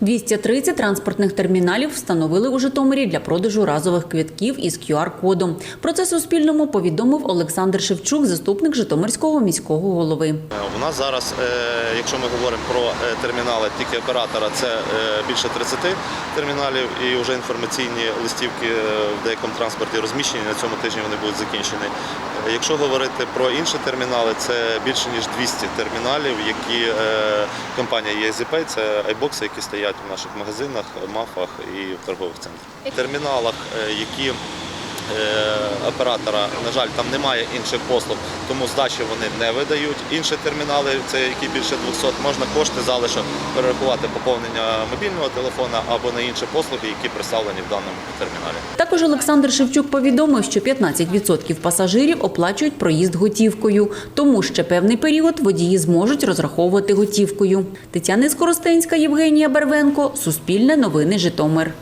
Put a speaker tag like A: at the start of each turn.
A: 230 транспортних терміналів встановили у Житомирі для продажу разових квитків із QR-кодом. Про це Суспільному повідомив Олександр Шевчук, заступник Житомирського міського голови.
B: У нас зараз, е, якщо ми говоримо про е, термінали тільки оператора, це е, більше 30 терміналів і вже інформаційні листівки в деякому транспорті розміщені. На цьому тижні вони будуть закінчені. Якщо говорити про інші термінали, це більше ніж 200 терміналів, які компанія EasyPay, це айбокси, які стоять в наших магазинах, мафах і в торгових центрах. Терміналах, е, які оператора, на жаль, там немає інших послуг, тому здачі вони не видають. Інші термінали, це які більше 200, можна кошти залишок перерахувати поповнення мобільного телефона або на інші послуги, які представлені в даному терміналі.
A: Також Олександр Шевчук повідомив, що 15% пасажирів оплачують проїзд готівкою, тому ще певний період водії зможуть розраховувати готівкою. Тетяна Скоростенська, Євгенія Барвенко, Суспільне новини Житомир.